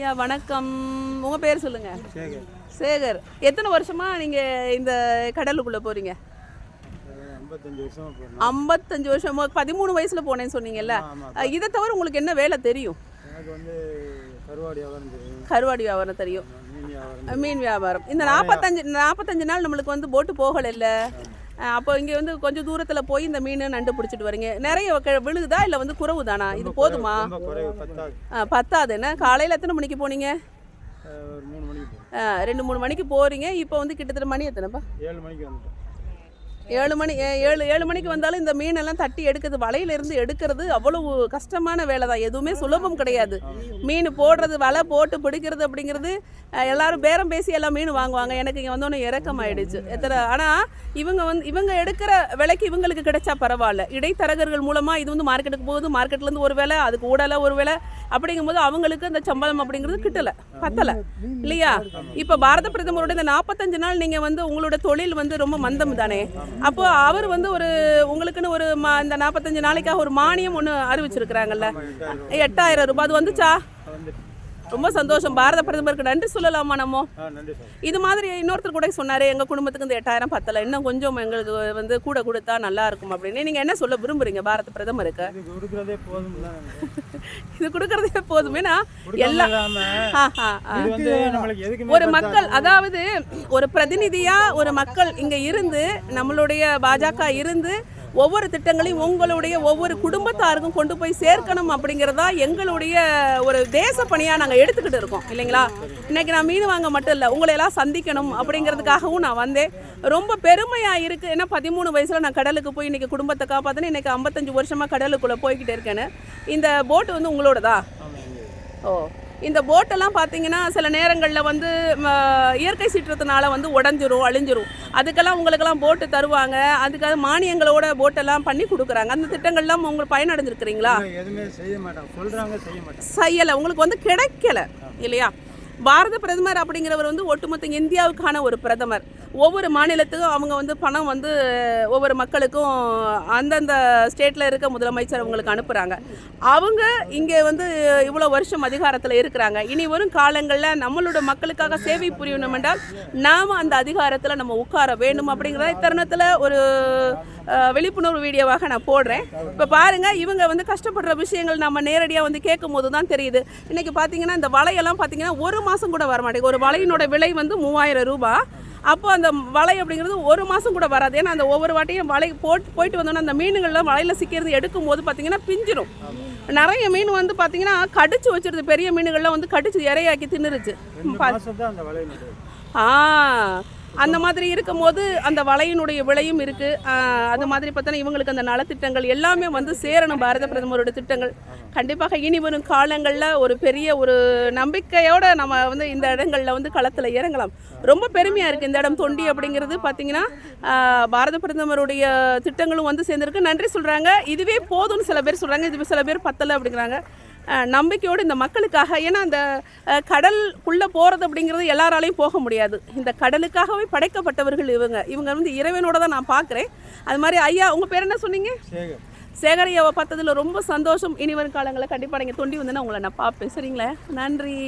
ஐயா வணக்கம். உங்க பேர் சொல்லுங்க. சேகர். சேகர். எத்தனை வருஷமா நீங்க இந்த கடலுக்குள்ள போறீங்க? ஐம்பத்தஞ்சு வருஷமா பதிமூணு வயசுல போனேன்னு சொன்னீங்கல்ல. இதை தவிர உங்களுக்கு என்ன வேலை தெரியும்? கருவாடி வியாபாரம் தெரியும். மீன் வியாபாரம். இந்த நாற்பத்தஞ்சு நாற்பத்தஞ்சு நாள் நம்மளுக்கு வந்து போட்டு போகல அப்போ இங்க வந்து கொஞ்சம் தூரத்துல போய் இந்த மீன் நண்டு பிடிச்சிட்டு வரீங்க. நிறைய விழுகுதா இல்ல வந்து குறவு தானா இது போதுமா? பத்தாது. என்ன? காலையில எத்தனை மணிக்கு போனீங்க? ரெண்டு மூணு மணிக்கு போறீங்க. இப்போ வந்து கிட்டத்தட்ட மணி எத்தனைப்பா? ஏழு மணிக்கு வந்துட்டோம் ஏழு மணி ஏழு ஏழு மணிக்கு வந்தாலும் இந்த மீனெல்லாம் தட்டி எடுக்கிறது வலையில இருந்து எடுக்கிறது அவ்வளவு கஷ்டமான வேலை தான். எதுவுமே சுலபம் கிடையாது. மீன் போடுறது வலை போட்டு பிடிக்கிறது அப்படிங்கிறது எல்லாரும் பேரம் பேசி எல்லாம் மீன் வாங்குவாங்க. எனக்கு இங்கே வந்தோன்னே இறக்கம் ஆயிடுச்சு. எத்தனை ஆனால் இவங்க வந்து இவங்க எடுக்கிற விலைக்கு இவங்களுக்கு கிடைச்சா பரவாயில்ல. இடைத்தரகர்கள் மூலமாக இது வந்து மார்க்கெட்டுக்கு போகுது மார்க்கெட்லேருந்து ஒரு வேலை அதுக்கு ஊடல ஒரு வேலை அப்படிங்கும்போது அவங்களுக்கு அந்த சம்பளம் அப்படிங்கிறது கிட்டல பத்தலை. இல்லையா? இப்போ பாரத பிரதமருடைய இந்த நாற்பத்தஞ்சு நாள் நீங்கள் வந்து உங்களோட தொழில் வந்து ரொம்ப மந்தம் தானே? அப்போ அவர் வந்து ஒரு உங்களுக்குன்னு ஒரு மா- இந்த நாற்பத்தஞ்சு நாளைக்காக ஒரு மானியம் ஒன்று அறிவிச்சிருக்கிறாங்கல்ல. எட்டாயிரம் ரூபாய். அது வந்துச்சா? ரொம்ப சந்தோஷம். பாரத பிரதமருக்கு நன்றி சொல்லலாமா நம்ம? இது மாதிரி இன்னொருத்தர் கூட சொன்னாரு எங்க குடும்பத்துக்கு இந்த எட்டாயிரம் பத்தல இன்னும் கொஞ்சம் எங்களுக்கு வந்து கூட கொடுத்தா நல்லா இருக்கும் அப்படின்னு. நீங்க என்ன சொல்ல விரும்புறீங்க பாரத பிரதமருக்கு? இது கொடுக்குறதே போதும் தான் இது கொடுக்கறதே போதுமேனா எல்லா இல்லாம ஆ, ஆ, ஆ. இது வந்து நம்மளுக்கு எதுக்குமே ஒரு மக்கள் அதாவது ஒரு பிரதிநிதியா ஒரு மக்கள் இங்க இருந்து நம்மளுடைய பாஜக இருந்து ஒவ்வொரு திட்டங்களையும் உங்களுடைய ஒவ்வொரு குடும்பத்தாருக்கும் கொண்டு போய் சேர்க்கணும் அப்படிங்கிறதா எங்களுடைய ஒரு தேச பணியா நாங்க எடுத்துக்கிட்டு இருக்கோம் இல்லைங்களா? இன்னைக்கு நான் மீன் வாங்க மட்டும் இல்லை உங்களை எல்லாம் சந்திக்கணும் அப்படிங்கிறதுக்காகவும் நான் வந்தேன். ரொம்ப பெருமையா இருக்கு. ஏன்னா பதிமூணு வயசுல நான் கடலுக்கு போய் இன்னைக்கு குடும்பத்தை காப்பாத்தினேன். இன்னைக்கு ஐம்பத்தஞ்சு வருஷமா கடலுக்குள்ள போய்கிட்டு இருக்கேன்னு. இந்த போட் வந்து உங்களோடதா? ஓ. இந்த போட்டெல்லாம் பார்த்தீங்கன்னா சில நேரங்களில் வந்து இயற்கை சீற்றத்தினால வந்து உடஞ்சிரும் அழிஞ்சிரும். அதுக்கெல்லாம் உங்களுக்கெல்லாம் போட்டு தருவாங்க. அதுக்காக மானியங்களோட போட்டெல்லாம் பண்ணி கொடுக்குறாங்க. அந்த திட்டங்கள்லாம் உங்களுக்கு பயனடைஞ்சிருக்கிறீங்களா? செய்யலை. உங்களுக்கு வந்து கிடைக்கல இல்லையா? பாரத பிரதமர் அப்படிங்கிறவர் வந்து ஒட்டுமொத்த இந்தியாவுக்கான ஒரு பிரதமர். ஒவ்வொரு மாநிலத்துக்கும் அவங்க வந்து பணம் வந்து ஒவ்வொரு மக்களுக்கும் அந்தந்த ஸ்டேட்டில் இருக்க முதலமைச்சர் அவங்களுக்கு அனுப்புகிறாங்க அவங்க இங்கே வந்து இவ்வளோ வருஷம் அதிகாரத்தில் இருக்கிறாங்க. இனி வரும் காலங்களில் நம்மளோட மக்களுக்காக சேவை புரியணும் என்றால் நாம் அந்த அதிகாரத்தில் நம்ம உட்கார வேண்டும் அப்படிங்கிற இத்தருணத்தில் ஒரு விழிப்புணர்வு வீடியோவாக நான் போடுறேன். இப்போ பாருங்கள் இவங்க வந்து கஷ்டப்படுற விஷயங்கள் நம்ம நேரடியாக வந்து கேட்கும் போது தான் தெரியுது. இன்றைக்கி பார்த்தீங்கன்னா இந்த வலையெல்லாம் பார்த்தீங்கன்னா ஒரு மாதம் கூட வர மாட்டேங்குது ஒரு வலையினோட விலை வந்து மூவாயிரம் ரூபாய். அப்போ அந்த வலை அப்படிங்கிறது ஒரு மாதம் கூட வராது. ஏன்னா அந்த ஒவ்வொரு வாட்டியும் வலை போட்டு போயிட்டு வந்தோன்னா அந்த மீன்கள்லாம் வலையில் சிக்கிறது எடுக்கும் போது பார்த்தீங்கன்னா பிஞ்சிரும். நிறைய மீன் வந்து பார்த்தீங்கன்னா கடிச்சு வச்சிருது. பெரிய மீன்கள்லாம் வந்து கடிச்சு இறையாக்கி தின்னுருச்சு. ஆ. அந்த மாதிரி இருக்கும்போது அந்த வலையினுடைய விலையும் இருக்கு. அது மாதிரி பார்த்தோன்னா இவங்களுக்கு அந்த நலத்திட்டங்கள் எல்லாமே வந்து சேரணும் பாரத பிரதமரோட திட்டங்கள். கண்டிப்பாக இனி வரும் காலங்களில் ஒரு பெரிய ஒரு நம்பிக்கையோட நம்ம வந்து இந்த இடங்களில் வந்து களத்தில் இறங்கலாம். ரொம்ப பெருமையாக இருக்குது இந்த இடம் தொண்டி அப்படிங்கிறது பார்த்தீங்கன்னா பாரத பிரதமருடைய திட்டங்களும் வந்து சேர்ந்துருக்கு. நன்றி சொல்கிறாங்க இதுவே போதும்னு சில பேர் சொல்கிறாங்க இது சில பேர் பத்தலை அப்படிங்கிறாங்க. நம்பிக்கையோடு இந்த மக்களுக்காக ஏன்னா அந்த கடலுக்குள்ளே போகிறது அப்படிங்கிறது எல்லாராலையும் போக முடியாது. இந்த கடலுக்காகவே படைக்கப்பட்டவர்கள் இவங்க. இவங்க வந்து இறைவனோட தான் நான் பார்க்குறேன். அது மாதிரி ஐயா உங்கள் பேர் என்ன சொன்னீங்க? சேகர். சேகரையாவை பார்த்ததுல ரொம்ப சந்தோஷம். இனி வரும் காலங்களில் கண்டிப்பாக நீங்கள் தொண்டி வந்தேன்னா உங்களை நான் பார்ப்பேன். சரிங்களா? நன்றி.